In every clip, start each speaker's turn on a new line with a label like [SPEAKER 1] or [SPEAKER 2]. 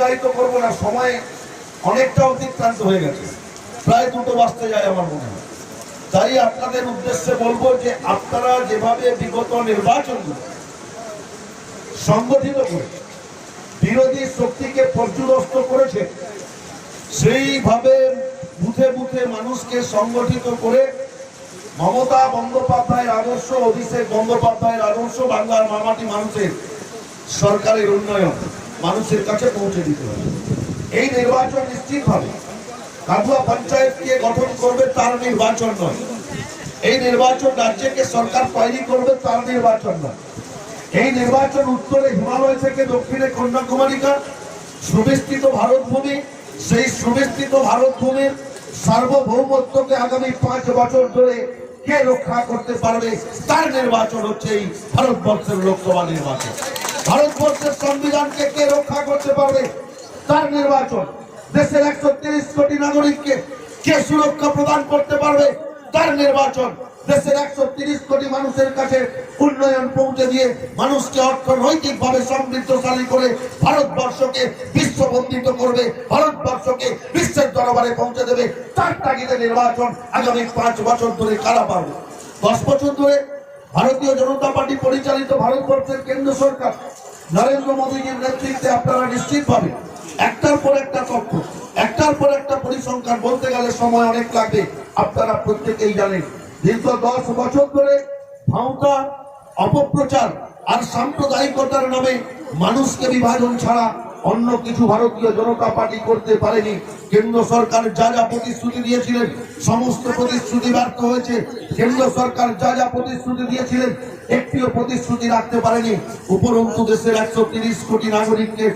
[SPEAKER 1] দীর্ঘায়িত করব না, সময় অনেকটা অতিক্রান্ত হয়ে গেছে। প্রায় দুটো বাজতে যায় আমার মনে হয়। তাই আপনাদের উদ্দেশ্যে বলব যে আপনারা যেভাবে বিগত নির্বাচন সংগঠিত করে, বিরোধী শক্তিকে পর্যুদস্ত করেছে, সেইভাবে বুথে বুথে মানুষকে সংগঠিত করে মমতা বন্দ্যোপাধ্যায়ের আদর্শ, অভিষেক বন্দ্যোপাধ্যায়ের আদর্শ, বাংলার মামাটি মানুষের সরকারের উন্নয়ন। মানুষের কাছে পৌঁছে দিতে হবে। এই নির্বাচন নিশ্চিতভাবে কাদুয়া পঞ্চায়েতকে গঠন করবে তার নির্বাচন নয়। এই নির্বাচন রাজ্যকে সরকার তৈরি করবে তার নির্বাচন নয়। এই নির্বাচন উত্তরে হিমালয় থেকে দক্ষিণে কন্যাকুমারিকা, সুবিস্তৃত ভারত ভূমি সেই সুবিস্তৃত ভারত ভূমির সার্বভৌমত্বকে আগামী পাঁচ বছর ধরে কে রক্ষা করতে পারবে, তার নির্বাচন হচ্ছে এই ভারতবর্ষের লোকসভা নির্বাচন। ভারতবর্ষের সংবিধানকে কে রক্ষা করতে পারবে? তার নির্বাচন। দেশের একশো তিরিশ কোটি নাগরিককে কে সুরক্ষা প্রদান করতে পারবে? তার নির্বাচন। দেশের একশো তিরিশ কোটি মানুষের কাছে উন্নয়ন পৌঁছে দিয়ে মানুষকে অর্থনৈতিক ভাবে সমৃদ্ধশালী করে ভারতবর্ষকে বিশ্ববন্দিত করবে, ভারতবর্ষকে বিশ্বের দরবারে পৌঁছে দেবে। তার তাগিদে নির্বাচন আগামী পাঁচ বছর ধরে কারা পাবে? দশ বছর ধরে ভারতীয় জনতা পার্টি পরিচালিত ভারতবর্ষের কেন্দ্র সরকার নরেন্দ্র মোদীজির নেতৃত্বে আপনারা নিশ্চিত পাবেন, একটার পর একটা তথ্য একটার পর একটা পরিসংখ্যান বলতে গেলে সময় অনেক লাগবে, আপনারা প্রত্যেকেই জানেন। দীর্ঘ দশ বছর ধরে ভাঁওতা অপপ্রচার আর সাম্প্রদায়িকতার নামে মানুষকে বিভাজন ছাড়া অন্য কিছু ভারতীয় জনতা পার্টি করতে পারেনি। কেন্দ্র সরকার যা যা প্রতিশ্রুতি দিয়েছিলেন, সমস্ত প্রতিশ্রুতি ব্যর্থ হয়েছে। কেন্দ্র সরকার যা যা প্রতিশ্রুতি দিয়েছিলেন, একটিও প্রতিশ্রুতি রাখতে পারেনি। উপরন্তু দেশের একশো তিরিশ কোটি নাগরিককে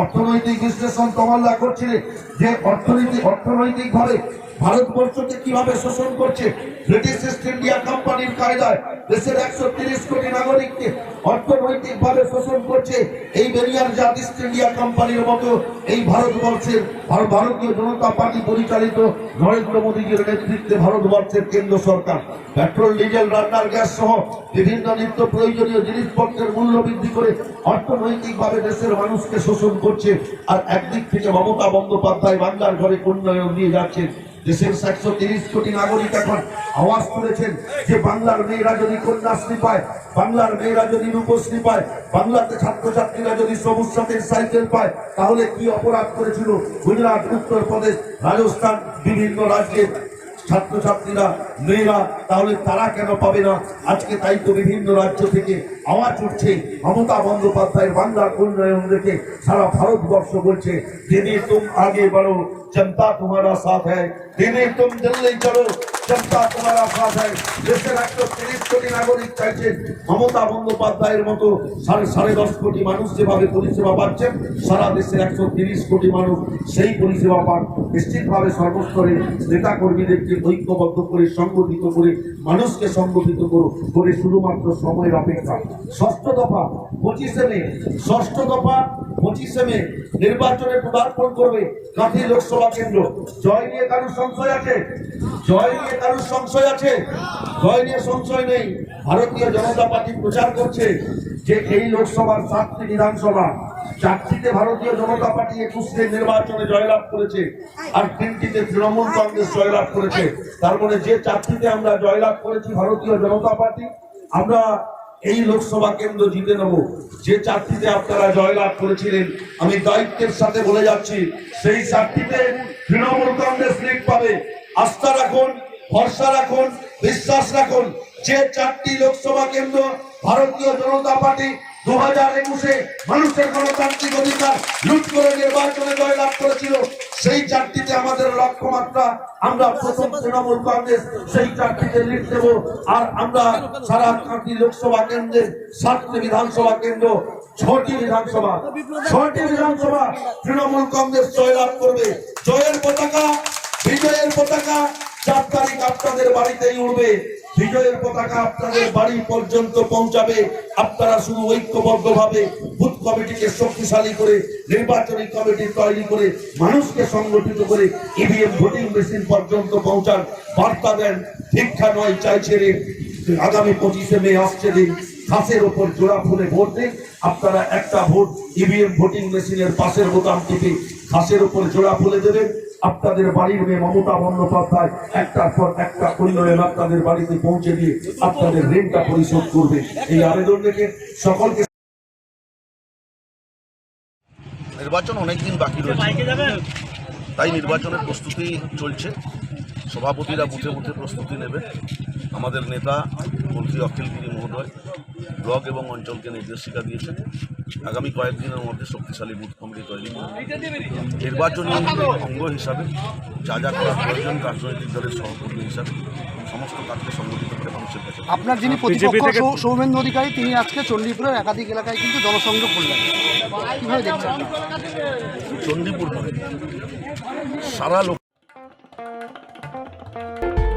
[SPEAKER 1] অর্থনৈতিক বিশ্লেষণ তমাল্লা করছিলেন যে অর্থনীতি অর্থনৈতিক ভাবে ভারতবর্ষকে কীভাবে শোষণ করছে? ব্রিটিশ ইস্ট ইন্ডিয়া কোম্পানির কায়দায় দেশের একশো তিরিশ কোটি নাগরিককে অর্থনৈতিক ভাবে শোষণ করছে এই বেরিয়ার জাত ইস্ট ইন্ডিয়া কোম্পানির মতো এই ভারতবর্ষের ভার- ভারতীয় জনতা পার্টি পরিচালিত নরেন্দ্র মোদীজির নেতৃত্বে ভারতবর্ষের কেন্দ্র সরকার। পেট্রোল, ডিজেল, রান্নার গ্যাস সহ বিভিন্ন নিত্য প্রয়োজনীয় জিনিসপত্রের মূল্য বৃদ্ধি করে অর্থনৈতিকভাবে দেশের মানুষকে শোষণ করছে। আর একদিক থেকে মমতা বন্দ্যোপাধ্যায় বাংলার ঘরে উন্নয়ন দিয়ে যাচ্ছেন। দেশের সাতশো তিরিশ কোটি নাগরিক এখন আওয়াজ তুলেছেন যে বাংলার মেয়েরা যদি কন্যাশ্রী পায়, বাংলার মেয়েরা যদি রূপশ্রী পায়, বাংলাতে ছাত্রছাত্রীরা যদি সবুজ সাথে সাইকেল পায়, তাহলে কি অপরাধ করেছিল গুজরাট, উত্তরপ্রদেশ, রাজস্থান, বিভিন্ন রাজ্যের ছাত্রছাত্রীরা, মেয়েরা, তাহলে তারা কেন পাবে না? আজকে তাই তো বিভিন্ন রাজ্য থেকে আওয়াজ উঠছে, মমতা বন্দ্যোপাধ্যায়ের বাংলার উন্নয়ন দেখে সারা ভারতবর্ষ বলছে, দিনে তুম আগে বাড়ো জনতা তোমারা সাথ হ্যাঁ দিনে তুম দিল্লি চলো জনতা তোমারা হ্যায় দেশের একশো তিরিশ কোটি নাগরিক চাইছেন মমতা বন্দ্যোপাধ্যায়ের মতো সাড়ে সাড়ে দশ কোটি মানুষ যেভাবে পরিষেবা পাচ্ছেন সারা দেশের একশো তিরিশ কোটি মানুষ সেই পরিষেবা পান নিশ্চিতভাবে সর্বস্তরে নেতা কর্মীদেরকে ঐক্যবদ্ধ করে, সংগঠিত করে, মানুষকে সংগঠিত করো, করে শুধুমাত্র সময়ের অপেক্ষা। ষষ্ঠ দফা, পঁচিশে মে, ষষ্ঠ দফা, পঁচিশে মে, নির্বাচনে পদার্পণ করবে কাঁথি লোকসভা কেন্দ্র। জয় নিয়ে কারোর সংশয় আছে? জয় নিয়ে কারোর সংশয় আছে? জয় নিয়ে সংশয় নেই। ভারতীয় জনতা পার্টি প্রচার করছে যে এই লোকসভার সাতটি বিধানসভা, চারটিতে ভারতীয় জনতা পার্টি একুশে নির্বাচনে জয়লাভ করেছে আর তিনটিতে তৃণমূল কংগ্রেস জয়লাভ করেছে। তার মানে যে চারটিতে আমরা জয়লাভ করেছি ভারতীয় জনতা পার্টি, আমরা এই লোকসভা কেন্দ্র জিতে নেব। যে চারটিতে আপনারা জয়লাভ করেছিলেন, আমি দায়িত্বের সাথে বলে যাচ্ছি, সেই চারটিতে তৃণমূল কংগ্রেস লিগ পাবে। আস্থা রাখুন, ভরসা রাখুন, বিশ্বাস রাখুন। যে চারটি লোকসভা কেন্দ্র ভারতীয় জনতা পার্টি দু হাজার একুশে মানুষের গণতান্ত্রিক অধিকার লুট করে নির্বাচনে জয়লাভ করেছিল, সেই চারটিতে আমাদের লক্ষ্যমাত্রা আমরা প্রথম তৃণমূল কংগ্রেস, সেই চারটিতে লিড দেব। আর আমরা সারা কাঁটি লোকসভা কেন্দ্রের সাতটি বিধানসভা কেন্দ্র, ছটি বিধানসভা ছটি বিধানসভা তৃণমূল কংগ্রেস জয়লাভ করবে। জয়ের পতাকা, বিজয়ের পতাকা চার তারিখ আপনাদের বাড়িতেই উঠবে বিজয়ের পতাকা আপনাদের বাড়ি পর্যন্ত পৌঁছাবে। আপনারা শুধু ঐক্যবদ্ধ ভাবে বুথ কমিটিকে শক্তিশালী করে, নির্বাচনী কমিটি তৈরি করে, মানুষকে সংগঠিত করে ইভিএম ভোটিং মেশিন পর্যন্ত পৌঁছান। বার্তা দেন, ভিক্ষা নয় চাইছে রে। আগামী পঁচিশে মে আসছে দিন ঘাসের ওপর জোড়া ফুলে ভোট দিন। আপনারা একটা ভোট ইভিএম ভোটিং মেশিনের পাশের বোতাম টিপে ঘাসের ওপর জোড়া ফুলে দেবেন। আপনাদের বাড়ির মেয়ে মমতা বন্দ্যোপাধ্যায় একটার পর একটা উন্নয়ন আপনাদের বাড়িতে পৌঁছে দিয়ে আপনাদের ঋণটা পরিশোধ করবে। এই আবেদন রেখে সকলকে
[SPEAKER 2] নির্বাচন অনেক দিন বাকি রয়েছে। তাই নির্বাচনের প্রস্তুতি চলছে। সভাপতিরা বুথে বুথে প্রস্তুতি নেবে। আমাদের নেতা মন্ত্রী অখিলগিরি মহোদয়, ব্লক এবং অঞ্চলকে নির্দেশিকা দিয়েছেন। আগামী কয়েকদিনের মধ্যে শক্তিশালী বুথ কমিটি তৈরি। নির্বাচনী অঙ্গ হিসাবে যা যা করা প্রয়োজন রাজনৈতিক দলের সহকর্মী হিসাবে সমস্ত কাজকে সংগঠিত করে মানুষের কাছে
[SPEAKER 3] আপনার যিনি প্রতিপক্ষ সৌমেন্দ্র অধিকারী তিনি আজকে চণ্ডীপুরের একাধিক এলাকায় কিন্তু জনসংযোগ করলেন। কীভাবে দেখছেন
[SPEAKER 2] চণ্ডীপুর সারা লোক